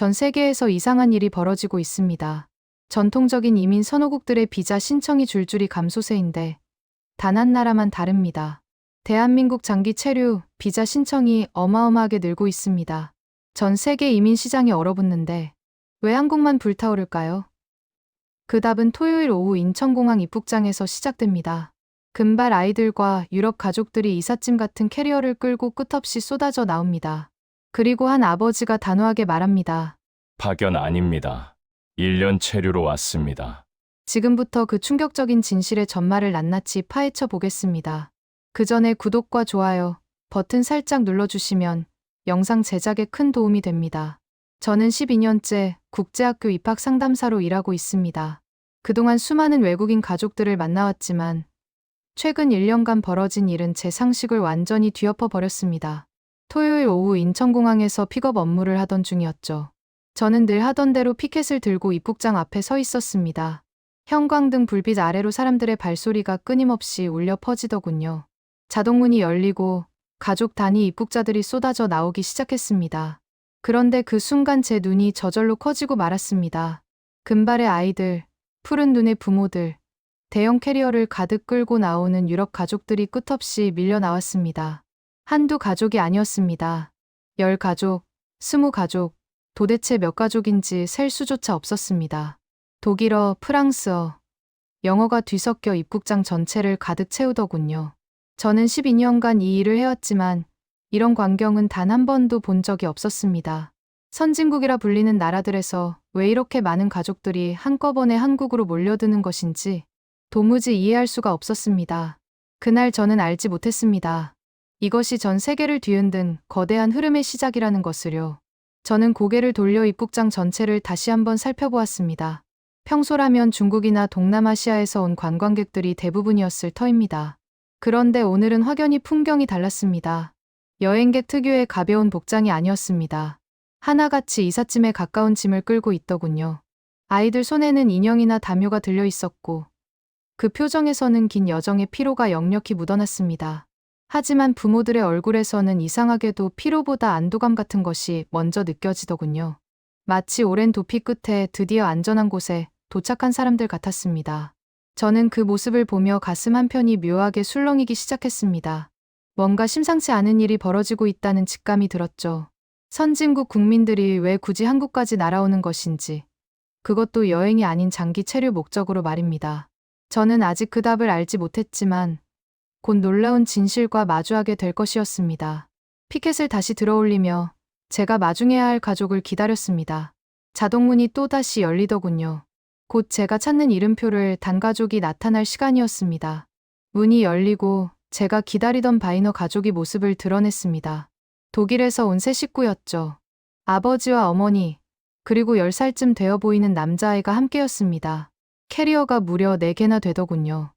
전 세계에서 이상한 일이 벌어지고 있습니다. 전통적인 이민 선호국들의 비자 신청이 줄줄이 감소세인데 단 한 나라만 다릅니다. 대한민국 장기 체류 비자 신청이 어마어마하게 늘고 있습니다. 전 세계 이민 시장이 얼어붙는데 왜 한국만 불타오를까요? 그 답은 토요일 오후 인천공항 입국장에서 시작됩니다. 금발 아이들과 유럽 가족들이 이삿짐 같은 캐리어를 끌고 끝없이 쏟아져 나옵니다. 그리고 한 아버지가 단호하게 말합니다. 파견 아닙니다. 1년 체류로 왔습니다. 지금부터 그 충격적인 진실의 전말을 낱낱이 파헤쳐 보겠습니다. 그 전에 구독과 좋아요 버튼 살짝 눌러주시면 영상 제작에 큰 도움이 됩니다. 저는 12년째 국제학교 입학 상담사로 일하고 있습니다. 그동안 수많은 외국인 가족들을 만나왔지만 최근 1년간 벌어진 일은 제 상식을 완전히 뒤엎어 버렸습니다. 토요일 오후 인천공항에서 픽업 업무를 하던 중이었죠. 저는 늘 하던 대로 피켓을 들고 입국장 앞에 서 있었습니다. 형광등 불빛 아래로 사람들의 발소리가 끊임없이 울려 퍼지더군요. 자동문이 열리고 가족 단위 입국자들이 쏟아져 나오기 시작했습니다. 그런데 그 순간 제 눈이 저절로 커지고 말았습니다. 금발의 아이들, 푸른 눈의 부모들, 대형 캐리어를 가득 끌고 나오는 유럽 가족들이 끝없이 밀려 나왔습니다. 한두 가족이 아니었습니다. 열 가족, 스무 가족, 도대체 몇 가족인지 셀 수조차 없었습니다. 독일어, 프랑스어, 영어가 뒤섞여 입국장 전체를 가득 채우더군요. 저는 12년간 이 일을 해왔지만 이런 광경은 단 한 번도 본 적이 없었습니다. 선진국이라 불리는 나라들에서 왜 이렇게 많은 가족들이 한꺼번에 한국으로 몰려드는 것인지 도무지 이해할 수가 없었습니다. 그날 저는 알지 못했습니다. 이것이 전 세계를 뒤흔든 거대한 흐름의 시작이라는 것을요. 저는 고개를 돌려 입국장 전체를 다시 한번 살펴보았습니다. 평소라면 중국이나 동남아시아에서 온 관광객들이 대부분이었을 터입니다. 그런데 오늘은 확연히 풍경이 달랐습니다. 여행객 특유의 가벼운 복장이 아니었습니다. 하나같이 이삿짐에 가까운 짐을 끌고 있더군요. 아이들 손에는 인형이나 담요가 들려 있었고, 그 표정에서는 긴 여정의 피로가 역력히 묻어났습니다. 하지만 부모들의 얼굴에서는 이상하게도 피로보다 안도감 같은 것이 먼저 느껴지더군요. 마치 오랜 도피 끝에 드디어 안전한 곳에 도착한 사람들 같았습니다. 저는 그 모습을 보며 가슴 한편이 묘하게 술렁이기 시작했습니다. 뭔가 심상치 않은 일이 벌어지고 있다는 직감이 들었죠. 선진국 국민들이 왜 굳이 한국까지 날아오는 것인지. 그것도 여행이 아닌 장기 체류 목적으로 말입니다. 저는 아직 그 답을 알지 못했지만 곧 놀라운 진실과 마주하게 될 것이었습니다. 피켓을 다시 들어올리며 제가 마중해야 할 가족을 기다렸습니다. 자동문이 또다시 열리더군요. 곧 제가 찾는 이름표를 단 가족이 나타날 시간이었습니다. 문이 열리고 제가 기다리던 바이너 가족이 모습을 드러냈습니다. 독일에서 온 새 식구였죠. 아버지와 어머니, 그리고 10살쯤 되어 보이는 남자아이가 함께였습니다. 캐리어가 무려 4개나 되더군요.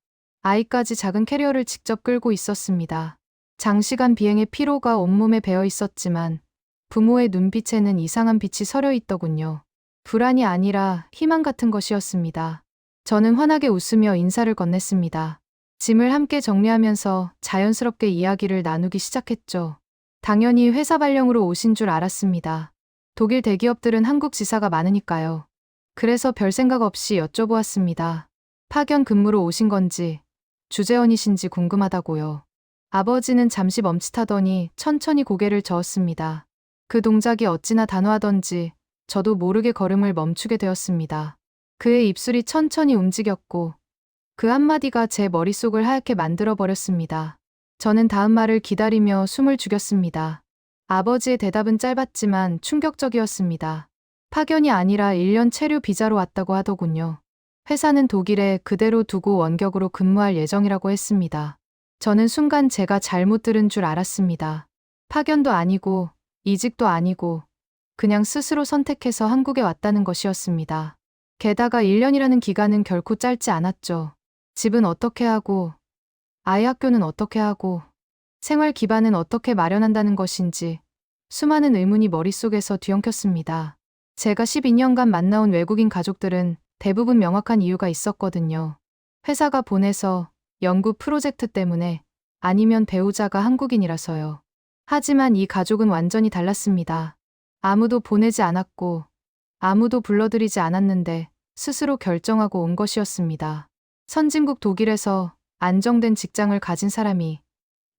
아이까지 작은 캐리어를 직접 끌고 있었습니다. 장시간 비행의 피로가 온몸에 배어 있었지만 부모의 눈빛에는 이상한 빛이 서려 있더군요. 불안이 아니라 희망 같은 것이었습니다. 저는 환하게 웃으며 인사를 건넸습니다. 짐을 함께 정리하면서 자연스럽게 이야기를 나누기 시작했죠. 당연히 회사 발령으로 오신 줄 알았습니다. 독일 대기업들은 한국 지사가 많으니까요. 그래서 별 생각 없이 여쭤보았습니다. 파견 근무로 오신 건지, 주재원이신지 궁금하다고요. 아버지는 잠시 멈칫하더니 천천히 고개를 저었습니다. 그 동작이 어찌나 단호하던지 저도 모르게 걸음을 멈추게 되었습니다. 그의 입술이 천천히 움직였고 그 한마디가 제 머릿속을 하얗게 만들어 버렸습니다. 저는 다음 말을 기다리며 숨을 죽였습니다. 아버지의 대답은 짧았지만 충격적이었습니다. 파견이 아니라 1년 체류 비자로 왔다고 하더군요. 회사는 독일에 그대로 두고 원격으로 근무할 예정이라고 했습니다. 저는 순간 제가 잘못 들은 줄 알았습니다. 파견도 아니고 이직도 아니고 그냥 스스로 선택해서 한국에 왔다는 것이었습니다. 게다가 1년이라는 기간은 결코 짧지 않았죠. 집은 어떻게 하고, 아이 학교는 어떻게 하고, 생활 기반은 어떻게 마련한다는 것인지 수많은 의문이 머릿속에서 뒤엉켰습니다. 제가 12년간 만나온 외국인 가족들은 대부분 명확한 이유가 있었거든요. 회사가 보내서 연구 프로젝트 때문에 아니면 배우자가 한국인이라서요. 하지만 이 가족은 완전히 달랐습니다. 아무도 보내지 않았고 아무도 불러들이지 않았는데 스스로 결정하고 온 것이었습니다. 선진국 독일에서 안정된 직장을 가진 사람이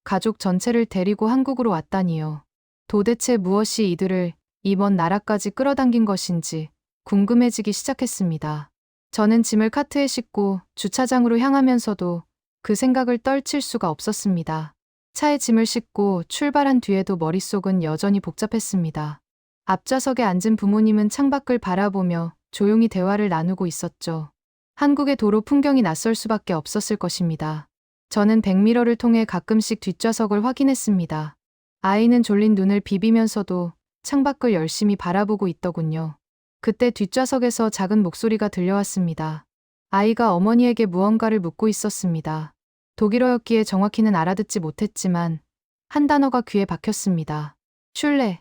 가족 전체를 데리고 한국으로 왔다니요. 도대체 무엇이 이들을 이번 나라까지 끌어당긴 것인지 궁금해지기 시작했습니다. 저는 짐을 카트에 싣고 주차장으로 향하면서도 그 생각을 떨칠 수가 없었습니다. 차에 짐을 싣고 출발한 뒤에도 머릿속은 여전히 복잡했습니다. 앞좌석에 앉은 부모님은 창밖을 바라보며 조용히 대화를 나누고 있었죠. 한국의 도로 풍경이 낯설 수밖에 없었을 것입니다. 저는 백미러를 통해 가끔씩 뒷좌석을 확인했습니다. 아이는 졸린 눈을 비비면서도 창밖을 열심히 바라보고 있더군요. 그때 뒷좌석에서 작은 목소리가 들려왔습니다. 아이가 어머니에게 무언가를 묻고 있었습니다. 독일어였기에 정확히는 알아듣지 못했지만 한 단어가 귀에 박혔습니다. 슐레,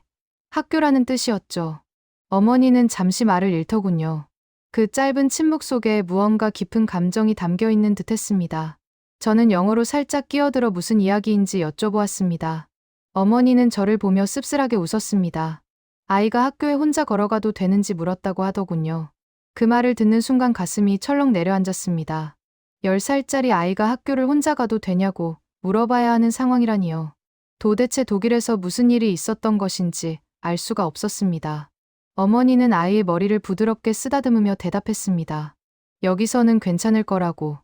학교라는 뜻이었죠. 어머니는 잠시 말을 잃더군요. 그 짧은 침묵 속에 무언가 깊은 감정이 담겨 있는 듯 했습니다. 저는 영어로 살짝 끼어들어 무슨 이야기인지 여쭤보았습니다. 어머니는 저를 보며 씁쓸하게 웃었습니다. 아이가 학교에 혼자 걸어가도 되는지 물었다고 하더군요. 그 말을 듣는 순간 가슴이 철렁 내려앉았습니다. 10살짜리 아이가 학교를 혼자 가도 되냐고 물어봐야 하는 상황이라니요. 도대체 독일에서 무슨 일이 있었던 것인지 알 수가 없었습니다. 어머니는 아이의 머리를 부드럽게 쓰다듬으며 대답했습니다. 여기서는 괜찮을 거라고.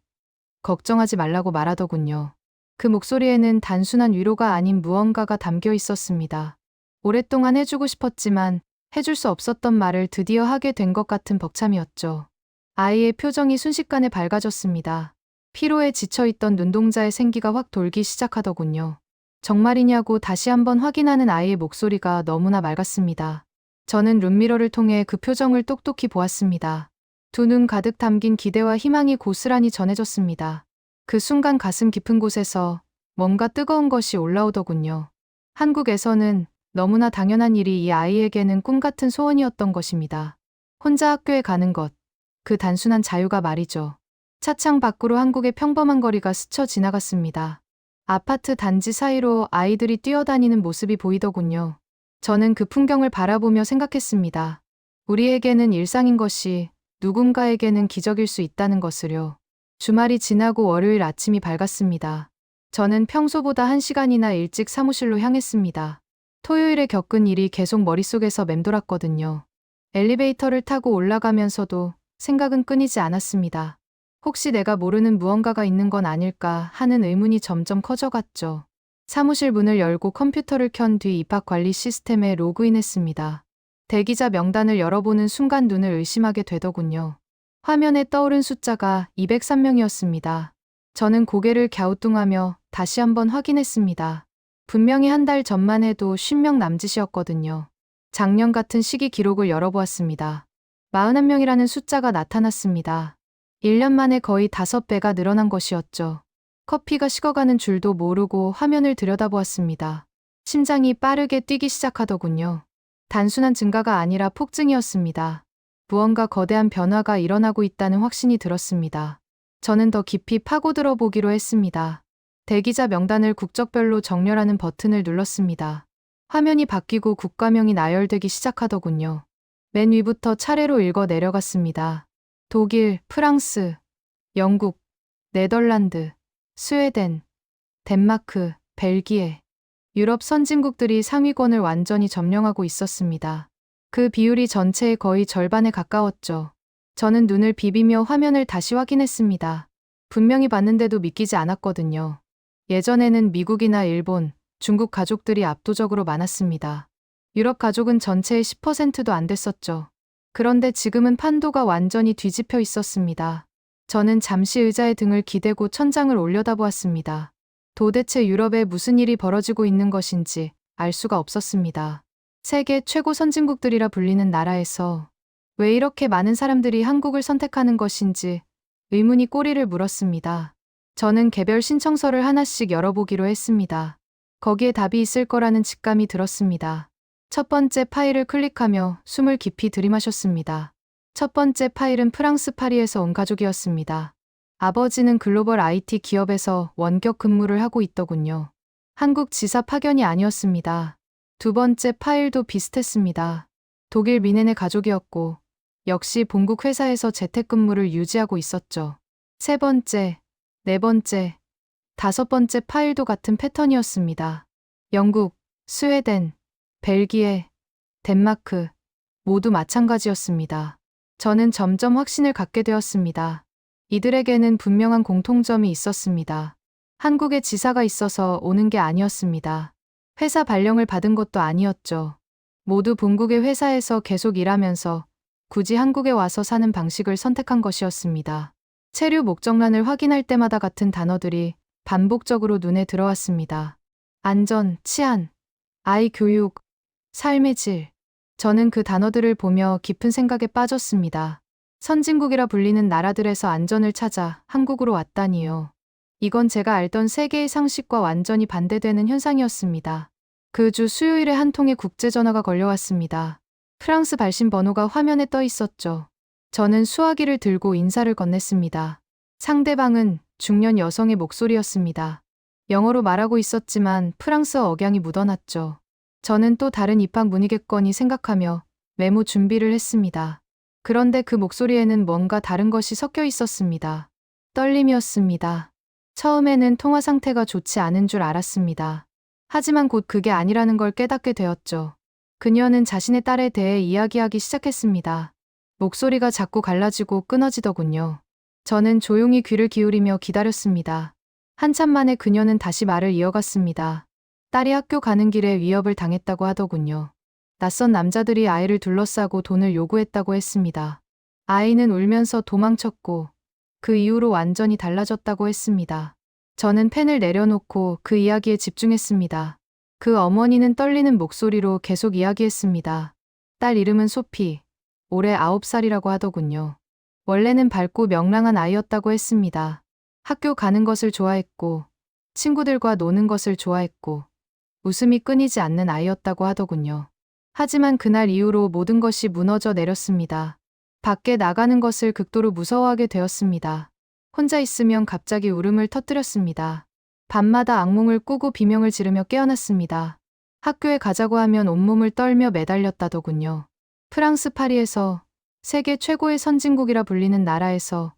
걱정하지 말라고 말하더군요. 그 목소리에는 단순한 위로가 아닌 무언가가 담겨 있었습니다. 오랫동안 해주고 싶었지만 해줄 수 없었던 말을 드디어 하게 된 것 같은 벅참이었죠. 아이의 표정이 순식간에 밝아졌습니다. 피로에 지쳐있던 눈동자의 생기가 확 돌기 시작하더군요. 정말이냐고 다시 한번 확인하는 아이의 목소리가 너무나 맑았습니다. 저는 룸미러를 통해 그 표정을 똑똑히 보았습니다. 두 눈 가득 담긴 기대와 희망이 고스란히 전해졌습니다. 그 순간 가슴 깊은 곳에서 뭔가 뜨거운 것이 올라오더군요. 한국에서는 너무나 당연한 일이 이 아이에게는 꿈 같은 소원이었던 것입니다. 혼자 학교에 가는 것. 그 단순한 자유가 말이죠. 차창 밖으로 한국의 평범한 거리가 스쳐 지나갔습니다. 아파트 단지 사이로 아이들이 뛰어다니는 모습이 보이더군요. 저는 그 풍경을 바라보며 생각했습니다. 우리에게는 일상인 것이 누군가에게는 기적일 수 있다는 것을요. 주말이 지나고 월요일 아침이 밝았습니다. 저는 평소보다 한 시간이나 일찍 사무실로 향했습니다. 토요일에 겪은 일이 계속 머릿속에서 맴돌았거든요. 엘리베이터를 타고 올라가면서도 생각은 끊이지 않았습니다. 혹시 내가 모르는 무언가가 있는 건 아닐까 하는 의문이 점점 커져갔죠. 사무실 문을 열고 컴퓨터를 켠 뒤 입학 관리 시스템에 로그인했습니다. 대기자 명단을 열어보는 순간 눈을 의심하게 되더군요. 화면에 떠오른 숫자가 203명이었습니다. 저는 고개를 갸우뚱하며 다시 한번 확인했습니다. 분명히 한 달 전만 해도 10명 남짓이었거든요. 작년 같은 시기 기록을 열어보았습니다. 41명이라는 숫자가 나타났습니다. 1년 만에 거의 5배가 늘어난 것이었죠. 커피가 식어가는 줄도 모르고 화면을 들여다보았습니다. 심장이 빠르게 뛰기 시작하더군요. 단순한 증가가 아니라 폭증이었습니다. 무언가 거대한 변화가 일어나고 있다는 확신이 들었습니다. 저는 더 깊이 파고들어 보기로 했습니다. 대기자 명단을 국적별로 정렬하는 버튼을 눌렀습니다. 화면이 바뀌고 국가명이 나열되기 시작하더군요. 맨 위부터 차례로 읽어 내려갔습니다. 독일, 프랑스, 영국, 네덜란드, 스웨덴, 덴마크, 벨기에, 유럽 선진국들이 상위권을 완전히 점령하고 있었습니다. 그 비율이 전체의 거의 절반에 가까웠죠. 저는 눈을 비비며 화면을 다시 확인했습니다. 분명히 봤는데도 믿기지 않았거든요. 예전에는 미국이나 일본, 중국 가족들이 압도적으로 많았습니다. 유럽 가족은 전체의 10%도 안 됐었죠. 그런데 지금은 판도가 완전히 뒤집혀 있었습니다. 저는 잠시 의자에 등을 기대고 천장을 올려다보았습니다. 도대체 유럽에 무슨 일이 벌어지고 있는 것인지 알 수가 없었습니다. 세계 최고 선진국들이라 불리는 나라에서 왜 이렇게 많은 사람들이 한국을 선택하는 것인지 의문이 꼬리를 물었습니다. 저는 개별 신청서를 하나씩 열어보기로 했습니다. 거기에 답이 있을 거라는 직감이 들었습니다. 첫 번째 파일을 클릭하며 숨을 깊이 들이마셨습니다. 첫 번째 파일은 프랑스 파리에서 온 가족이었습니다. 아버지는 글로벌 IT 기업에서 원격 근무를 하고 있더군요. 한국 지사 파견이 아니었습니다. 두 번째 파일도 비슷했습니다. 독일 미넨의 가족이었고 역시 본국 회사에서 재택근무를 유지하고 있었죠. 세 번째, 네 번째, 다섯 번째 파일도 같은 패턴이었습니다. 영국, 스웨덴, 벨기에, 덴마크, 모두 마찬가지였습니다. 저는 점점 확신을 갖게 되었습니다. 이들에게는 분명한 공통점이 있었습니다. 한국에 지사가 있어서 오는 게 아니었습니다. 회사 발령을 받은 것도 아니었죠. 모두 본국의 회사에서 계속 일하면서 굳이 한국에 와서 사는 방식을 선택한 것이었습니다. 체류 목적란을 확인할 때마다 같은 단어들이 반복적으로 눈에 들어왔습니다. 안전, 치안, 아이 교육, 삶의 질. 저는 그 단어들을 보며 깊은 생각에 빠졌습니다. 선진국이라 불리는 나라들에서 안전을 찾아 한국으로 왔다니요. 이건 제가 알던 세계의 상식과 완전히 반대되는 현상이었습니다. 그 주 수요일에 한 통의 국제전화가 걸려왔습니다. 프랑스 발신 번호가 화면에 떠 있었죠. 저는 수화기를 들고 인사를 건넸습니다. 상대방은 중년 여성의 목소리였습니다. 영어로 말하고 있었지만 프랑스어 억양이 묻어났죠. 저는 또 다른 입학 문의겠거니 생각하며 메모 준비를 했습니다. 그런데 그 목소리에는 뭔가 다른 것이 섞여 있었습니다. 떨림이었습니다. 처음에는 통화 상태가 좋지 않은 줄 알았습니다. 하지만 곧 그게 아니라는 걸 깨닫게 되었죠. 그녀는 자신의 딸에 대해 이야기하기 시작했습니다. 목소리가 자꾸 갈라지고 끊어지더군요. 저는 조용히 귀를 기울이며 기다렸습니다. 한참 만에 그녀는 다시 말을 이어갔습니다. 딸이 학교 가는 길에 위협을 당했다고 하더군요. 낯선 남자들이 아이를 둘러싸고 돈을 요구했다고 했습니다. 아이는 울면서 도망쳤고 그 이후로 완전히 달라졌다고 했습니다. 저는 펜을 내려놓고 그 이야기에 집중했습니다. 그 어머니는 떨리는 목소리로 계속 이야기했습니다. 딸 이름은 소피. 올해 9살이라고 하더군요. 원래는 밝고 명랑한 아이였다고 했습니다. 학교 가는 것을 좋아했고, 친구들과 노는 것을 좋아했고, 웃음이 끊이지 않는 아이였다고 하더군요. 하지만 그날 이후로 모든 것이 무너져 내렸습니다. 밖에 나가는 것을 극도로 무서워하게 되었습니다. 혼자 있으면 갑자기 울음을 터뜨렸습니다. 밤마다 악몽을 꾸고 비명을 지르며 깨어났습니다. 학교에 가자고 하면 온몸을 떨며 매달렸다더군요. 프랑스 파리에서 세계 최고의 선진국이라 불리는 나라에서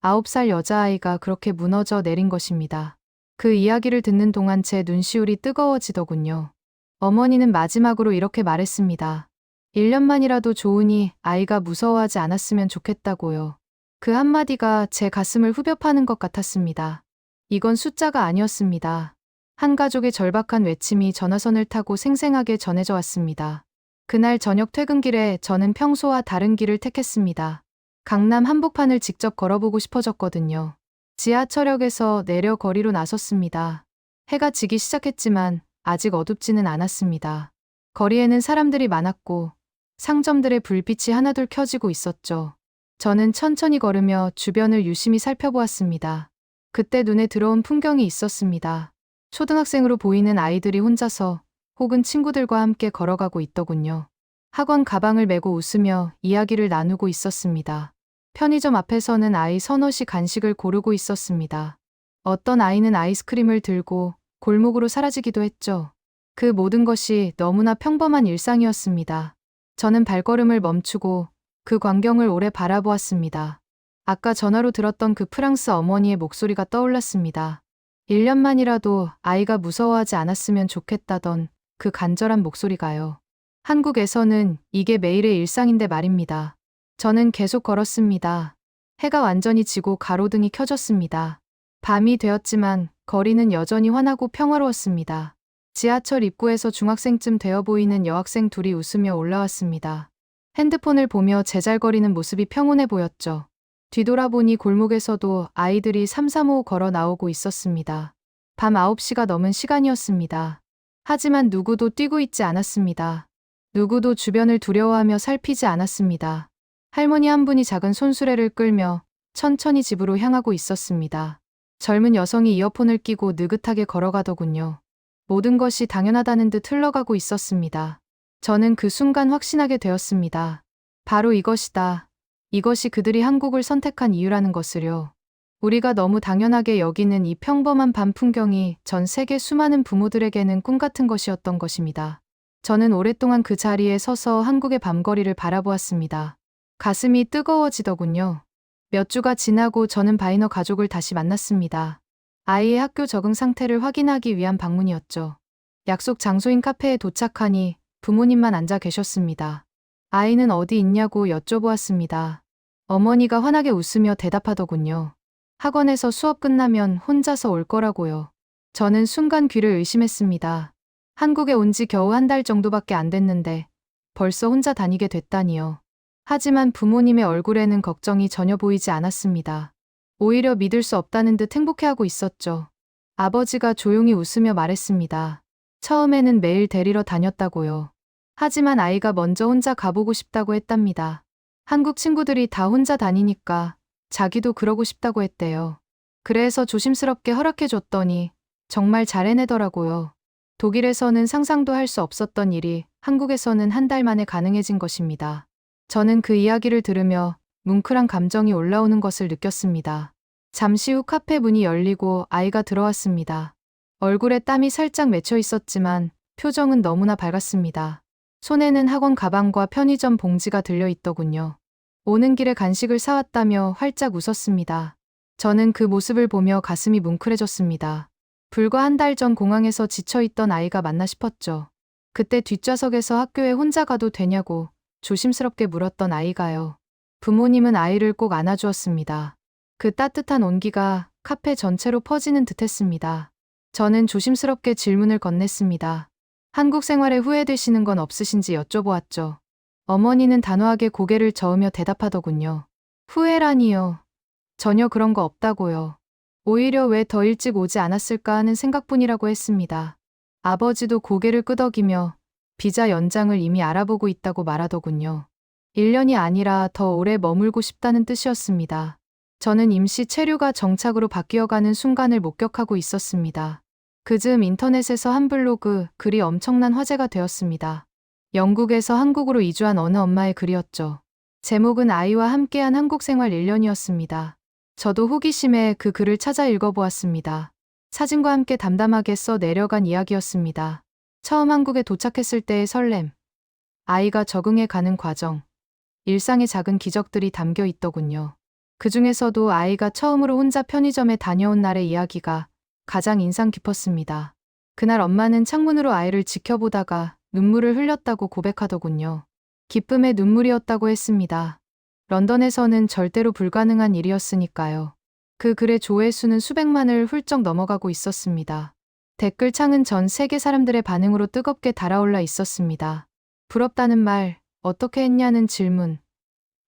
9살 여자아이가 그렇게 무너져 내린 것입니다. 그 이야기를 듣는 동안 제 눈시울이 뜨거워지더군요. 어머니는 마지막으로 이렇게 말했습니다. 1년만이라도 좋으니 아이가 무서워하지 않았으면 좋겠다고요. 그 한마디가 제 가슴을 후벼 파는 것 같았습니다. 이건 숫자가 아니었습니다. 한 가족의 절박한 외침이 전화선을 타고 생생하게 전해져 왔습니다. 그날 저녁 퇴근길에 저는 평소와 다른 길을 택했습니다. 강남 한복판을 직접 걸어보고 싶어졌거든요. 지하철역에서 내려 거리로 나섰습니다. 해가 지기 시작했지만 아직 어둡지는 않았습니다. 거리에는 사람들이 많았고 상점들의 불빛이 하나둘 켜지고 있었죠. 저는 천천히 걸으며 주변을 유심히 살펴보았습니다. 그때 눈에 들어온 풍경이 있었습니다. 초등학생으로 보이는 아이들이 혼자서 혹은 친구들과 함께 걸어가고 있더군요. 학원 가방을 메고 웃으며 이야기를 나누고 있었습니다. 편의점 앞에서는 아이 서너시 간식을 고르고 있었습니다. 어떤 아이는 아이스크림을 들고 골목으로 사라지기도 했죠. 그 모든 것이 너무나 평범한 일상이었습니다. 저는 발걸음을 멈추고 그 광경을 오래 바라보았습니다. 아까 전화로 들었던 그 프랑스 어머니의 목소리가 떠올랐습니다. 1년만이라도 아이가 무서워하지 않았으면 좋겠다던 그 간절한 목소리가요. 한국에서는 이게 매일의 일상인데 말입니다. 저는 계속 걸었습니다. 해가 완전히 지고 가로등이 켜졌습니다. 밤이 되었지만 거리는 여전히 환하고 평화로웠습니다. 지하철 입구에서 중학생쯤 되어 보이는 여학생 둘이 웃으며 올라왔습니다. 핸드폰을 보며 제잘거리는 모습이 평온해 보였죠. 뒤돌아보니 골목에서도 아이들이 삼삼오오 걸어 나오고 있었습니다. 밤 9시가 넘은 시간이었습니다. 하지만 누구도 뛰고 있지 않았습니다. 누구도 주변을 두려워하며 살피지 않았습니다. 할머니 한 분이 작은 손수레를 끌며 천천히 집으로 향하고 있었습니다. 젊은 여성이 이어폰을 끼고 느긋하게 걸어가더군요. 모든 것이 당연하다는 듯 흘러가고 있었습니다. 저는 그 순간 확신하게 되었습니다. 바로 이것이다. 이것이 그들이 한국을 선택한 이유라는 것을요. 우리가 너무 당연하게 여기는 이 평범한 밤 풍경이 전 세계 수많은 부모들에게는 꿈 같은 것이었던 것입니다. 저는 오랫동안 그 자리에 서서 한국의 밤거리를 바라보았습니다. 가슴이 뜨거워지더군요. 몇 주가 지나고 저는 바이너 가족을 다시 만났습니다. 아이의 학교 적응 상태를 확인하기 위한 방문이었죠. 약속 장소인 카페에 도착하니 부모님만 앉아 계셨습니다. 아이는 어디 있냐고 여쭤보았습니다. 어머니가 환하게 웃으며 대답하더군요. 학원에서 수업 끝나면 혼자서 올 거라고요. 저는 순간 귀를 의심했습니다. 한국에 온 지 겨우 한 달 정도밖에 안 됐는데 벌써 혼자 다니게 됐다니요. 하지만 부모님의 얼굴에는 걱정이 전혀 보이지 않았습니다. 오히려 믿을 수 없다는 듯 행복해하고 있었죠. 아버지가 조용히 웃으며 말했습니다. 처음에는 매일 데리러 다녔다고요. 하지만 아이가 먼저 혼자 가보고 싶다고 했답니다. 한국 친구들이 다 혼자 다니니까 자기도 그러고 싶다고 했대요. 그래서 조심스럽게 허락해 줬더니 정말 잘 해내더라고요. 독일에서는 상상도 할 수 없었던 일이 한국에서는 한 달 만에 가능해진 것입니다. 저는 그 이야기를 들으며 뭉클한 감정이 올라오는 것을 느꼈습니다. 잠시 후 카페 문이 열리고 아이가 들어왔습니다. 얼굴에 땀이 살짝 맺혀 있었지만 표정은 너무나 밝았습니다. 손에는 학원 가방과 편의점 봉지가 들려 있더군요. 오는 길에 간식을 사왔다며 활짝 웃었습니다. 저는 그 모습을 보며 가슴이 뭉클해졌습니다. 불과 한 달 전 공항에서 지쳐있던 아이가 맞나 싶었죠. 그때 뒷좌석에서 학교에 혼자 가도 되냐고 조심스럽게 물었던 아이가요. 부모님은 아이를 꼭 안아주었습니다. 그 따뜻한 온기가 카페 전체로 퍼지는 듯 했습니다. 저는 조심스럽게 질문을 건넸습니다. 한국 생활에 후회되시는 건 없으신지 여쭤보았죠. 어머니는 단호하게 고개를 저으며 대답하더군요. 후회라니요. 전혀 그런 거 없다고요. 오히려 왜 더 일찍 오지 않았을까 하는 생각뿐이라고 했습니다. 아버지도 고개를 끄덕이며 비자 연장을 이미 알아보고 있다고 말하더군요. 1년이 아니라 더 오래 머물고 싶다는 뜻이었습니다. 저는 임시 체류가 정착으로 바뀌어가는 순간을 목격하고 있었습니다. 그즈음 인터넷에서 한 블로그 글이 엄청난 화제가 되었습니다. 영국에서 한국으로 이주한 어느 엄마의 글이었죠. 제목은 아이와 함께한 한국 생활 1년이었습니다. 저도 호기심에 그 글을 찾아 읽어보았습니다. 사진과 함께 담담하게 써 내려간 이야기였습니다. 처음 한국에 도착했을 때의 설렘, 아이가 적응해 가는 과정, 일상의 작은 기적들이 담겨 있더군요. 그 중에서도 아이가 처음으로 혼자 편의점에 다녀온 날의 이야기가 가장 인상 깊었습니다. 그날 엄마는 창문으로 아이를 지켜보다가 눈물을 흘렸다고 고백하더군요. 기쁨의 눈물이었다고 했습니다. 런던에서는 절대로 불가능한 일이었으니까요. 그 글의 조회수는 수백만을 훌쩍 넘어가고 있었습니다. 댓글창은 전 세계 사람들의 반응으로 뜨겁게 달아올라 있었습니다. 부럽다는 말, 어떻게 했냐는 질문,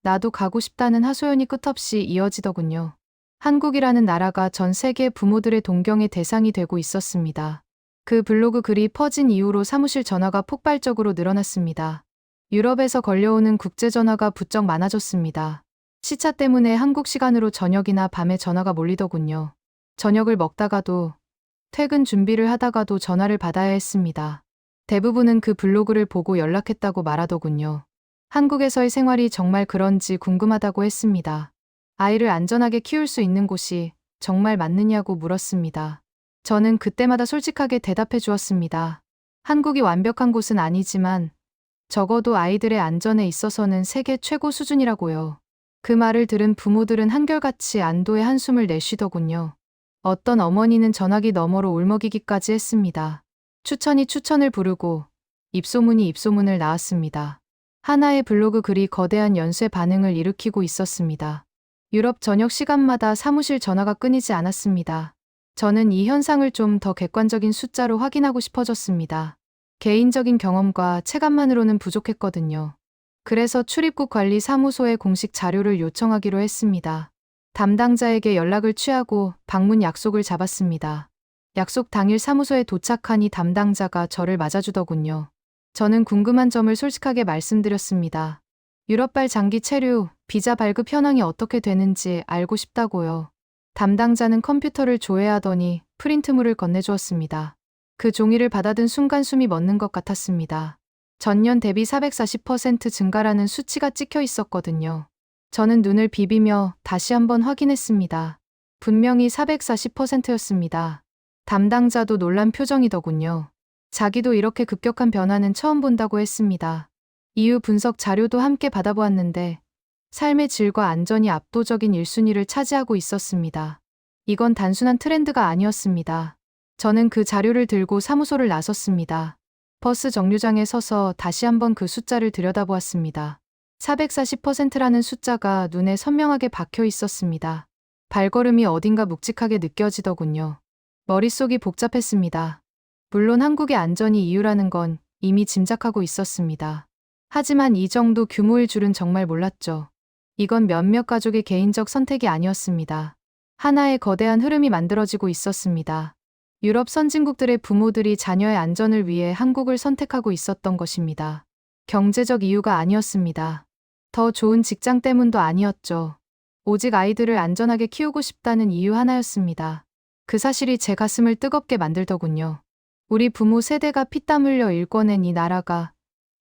나도 가고 싶다는 하소연이 끝없이 이어지더군요. 한국이라는 나라가 전 세계 부모들의 동경의 대상이 되고 있었습니다. 그 블로그 글이 퍼진 이후로 사무실 전화가 폭발적으로 늘어났습니다. 유럽에서 걸려오는 국제 전화가 부쩍 많아졌습니다. 시차 때문에 한국 시간으로 저녁이나 밤에 전화가 몰리더군요. 저녁을 먹다가도 퇴근 준비를 하다가도 전화를 받아야 했습니다. 대부분은 그 블로그를 보고 연락했다고 말하더군요. 한국에서의 생활이 정말 그런지 궁금하다고 했습니다. 아이를 안전하게 키울 수 있는 곳이 정말 맞느냐고 물었습니다. 저는 그때마다 솔직하게 대답해 주었습니다. 한국이 완벽한 곳은 아니지만 적어도 아이들의 안전에 있어서는 세계 최고 수준이라고요. 그 말을 들은 부모들은 한결같이 안도의 한숨을 내쉬더군요. 어떤 어머니는 전화기 너머로 울먹이기까지 했습니다. 추천이 추천을 부르고 입소문이 입소문을 낳았습니다. 하나의 블로그 글이 거대한 연쇄 반응을 일으키고 있었습니다. 유럽 저녁 시간마다 사무실 전화가 끊이지 않았습니다. 저는 이 현상을 좀 더 객관적인 숫자로 확인하고 싶어졌습니다. 개인적인 경험과 체감만으로는 부족했거든요. 그래서 출입국 관리 사무소에 공식 자료를 요청하기로 했습니다. 담당자에게 연락을 취하고 방문 약속을 잡았습니다. 약속 당일 사무소에 도착하니 담당자가 저를 맞아주더군요. 저는 궁금한 점을 솔직하게 말씀드렸습니다. 유럽발 장기 체류, 비자 발급 현황이 어떻게 되는지 알고 싶다고요. 담당자는 컴퓨터를 조회하더니 프린트물을 건네주었습니다. 그 종이를 받아든 순간 숨이 멎는 것 같았습니다. 전년 대비 440% 증가라는 수치가 찍혀 있었거든요. 저는 눈을 비비며 다시 한번 확인했습니다. 분명히 440%였습니다. 담당자도 놀란 표정이더군요. 자기도 이렇게 급격한 변화는 처음 본다고 했습니다. 이후 분석 자료도 함께 받아보았는데 삶의 질과 안전이 압도적인 1순위를 차지하고 있었습니다. 이건 단순한 트렌드가 아니었습니다. 저는 그 자료를 들고 사무소를 나섰습니다. 버스 정류장에 서서 다시 한번 그 숫자를 들여다보았습니다. 440%라는 숫자가 눈에 선명하게 박혀 있었습니다. 발걸음이 어딘가 묵직하게 느껴지더군요. 머릿속이 복잡했습니다. 물론 한국의 안전이 이유라는 건 이미 짐작하고 있었습니다. 하지만 이 정도 규모일 줄은 정말 몰랐죠. 이건 몇몇 가족의 개인적 선택이 아니었습니다. 하나의 거대한 흐름이 만들어지고 있었습니다. 유럽 선진국들의 부모들이 자녀의 안전을 위해 한국을 선택하고 있었던 것입니다. 경제적 이유가 아니었습니다. 더 좋은 직장 때문도 아니었죠. 오직 아이들을 안전하게 키우고 싶다는 이유 하나였습니다. 그 사실이 제 가슴을 뜨겁게 만들더군요. 우리 부모 세대가 피땀 흘려 일궈낸 이 나라가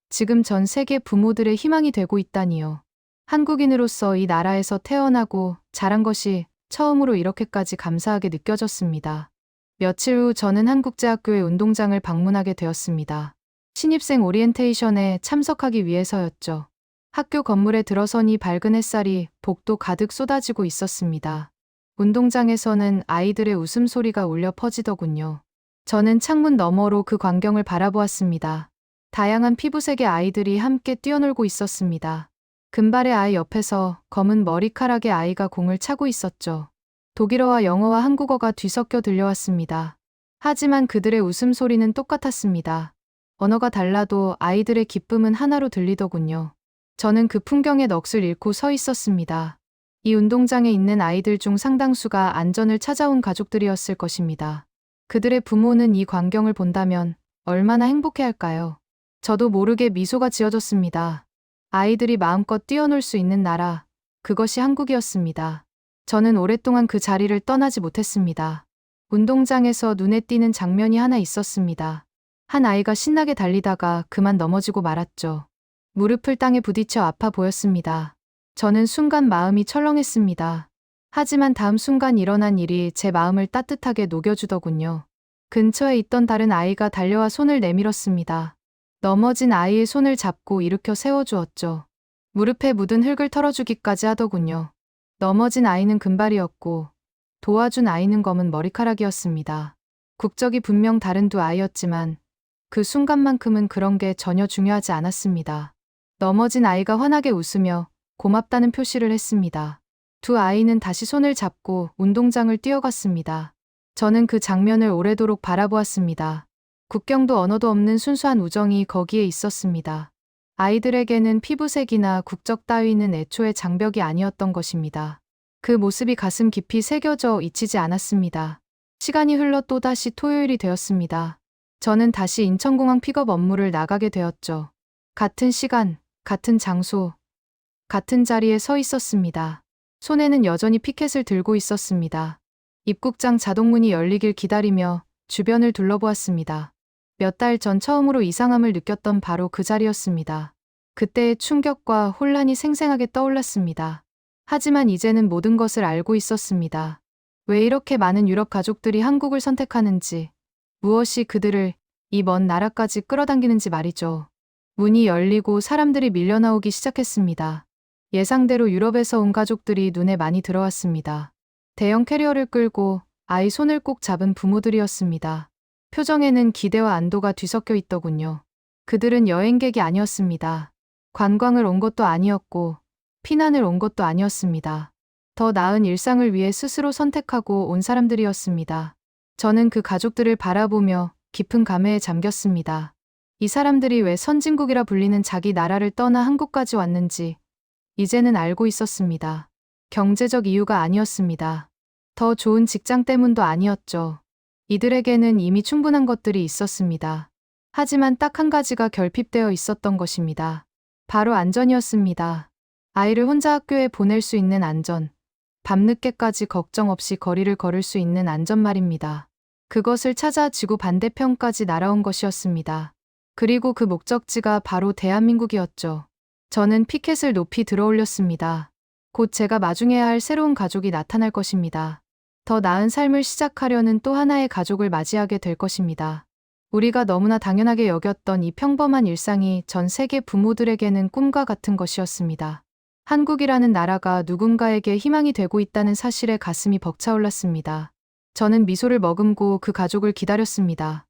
지금 전 세계 부모들의 희망이 되고 있다니요. 한국인으로서 이 나라에서 태어나고 자란 것이 처음으로 이렇게까지 감사하게 느껴졌습니다. 며칠 후 저는 한국제학교의 운동장을 방문하게 되었습니다. 신입생 오리엔테이션에 참석하기 위해서였죠. 학교 건물에 들어서니 밝은 햇살이 복도 가득 쏟아지고 있었습니다. 운동장에서는 아이들의 웃음소리가 울려 퍼지더군요. 저는 창문 너머로 그 광경을 바라보았습니다. 다양한 피부색의 아이들이 함께 뛰어놀고 있었습니다. 금발의 아이 옆에서 검은 머리카락의 아이가 공을 차고 있었죠. 독일어와 영어와 한국어가 뒤섞여 들려왔습니다. 하지만 그들의 웃음소리는 똑같았습니다. 언어가 달라도 아이들의 기쁨은 하나로 들리더군요. 저는 그 풍경의 넋을 잃고 서 있었습니다. 이 운동장에 있는 아이들 중 상당수가 안전을 찾아온 가족들이었을 것입니다. 그들의 부모는 이 광경을 본다면 얼마나 행복해 할까요? 저도 모르게 미소가 지어졌습니다. 아이들이 마음껏 뛰어놀 수 있는 나라, 그것이 한국이었습니다. 저는 오랫동안 그 자리를 떠나지 못했습니다. 운동장에서 눈에 띄는 장면이 하나 있었습니다. 한 아이가 신나게 달리다가 그만 넘어지고 말았죠. 무릎을 땅에 부딪혀 아파 보였습니다. 저는 순간 마음이 철렁했습니다. 하지만 다음 순간 일어난 일이 제 마음을 따뜻하게 녹여주더군요. 근처에 있던 다른 아이가 달려와 손을 내밀었습니다. 넘어진 아이의 손을 잡고 일으켜 세워주었죠. 무릎에 묻은 흙을 털어주기까지 하더군요. 넘어진 아이는 금발이었고 도와준 아이는 검은 머리카락이었습니다. 국적이 분명 다른 두 아이였지만 그 순간만큼은 그런 게 전혀 중요하지 않았습니다. 넘어진 아이가 환하게 웃으며 고맙다는 표시를 했습니다. 두 아이는 다시 손을 잡고 운동장을 뛰어갔습니다. 저는 그 장면을 오래도록 바라보았습니다. 국경도 언어도 없는 순수한 우정이 거기에 있었습니다. 아이들에게는 피부색이나 국적 따위는 애초에 장벽이 아니었던 것입니다. 그 모습이 가슴 깊이 새겨져 잊히지 않았습니다. 시간이 흘러 또다시 토요일이 되었습니다. 저는 다시 인천공항 픽업 업무를 나가게 되었죠. 같은 시간, 같은 장소, 같은 자리에 서 있었습니다. 손에는 여전히 피켓을 들고 있었습니다. 입국장 자동문이 열리길 기다리며 주변을 둘러보았습니다. 몇 달 전 처음으로 이상함을 느꼈던 바로 그 자리였습니다. 그때의 충격과 혼란이 생생하게 떠올랐습니다. 하지만 이제는 모든 것을 알고 있었습니다. 왜 이렇게 많은 유럽 가족들이 한국을 선택하는지, 무엇이 그들을 이 먼 나라까지 끌어당기는지 말이죠. 문이 열리고 사람들이 밀려나오기 시작했습니다. 예상대로 유럽에서 온 가족들이 눈에 많이 들어왔습니다. 대형 캐리어를 끌고 아이 손을 꼭 잡은 부모들이었습니다. 표정에는 기대와 안도가 뒤섞여 있더군요. 그들은 여행객이 아니었습니다. 관광을 온 것도 아니었고, 피난을 온 것도 아니었습니다. 더 나은 일상을 위해 스스로 선택하고 온 사람들이었습니다. 저는 그 가족들을 바라보며 깊은 감회에 잠겼습니다. 이 사람들이 왜 선진국이라 불리는 자기 나라를 떠나 한국까지 왔는지, 이제는 알고 있었습니다. 경제적 이유가 아니었습니다. 더 좋은 직장 때문도 아니었죠. 이들에게는 이미 충분한 것들이 있었습니다. 하지만 딱 한 가지가 결핍되어 있었던 것입니다. 바로 안전이었습니다. 아이를 혼자 학교에 보낼 수 있는 안전. 밤늦게까지 걱정 없이 거리를 걸을 수 있는 안전 말입니다. 그것을 찾아 지구 반대편까지 날아온 것이었습니다. 그리고 그 목적지가 바로 대한민국이었죠. 저는 피켓을 높이 들어 올렸습니다. 곧 제가 마중해야 할 새로운 가족이 나타날 것입니다. 더 나은 삶을 시작하려는 또 하나의 가족을 맞이하게 될 것입니다. 우리가 너무나 당연하게 여겼던 이 평범한 일상이 전 세계 부모들에게는 꿈과 같은 것이었습니다. 한국이라는 나라가 누군가에게 희망이 되고 있다는 사실에 가슴이 벅차올랐습니다. 저는 미소를 머금고 그 가족을 기다렸습니다.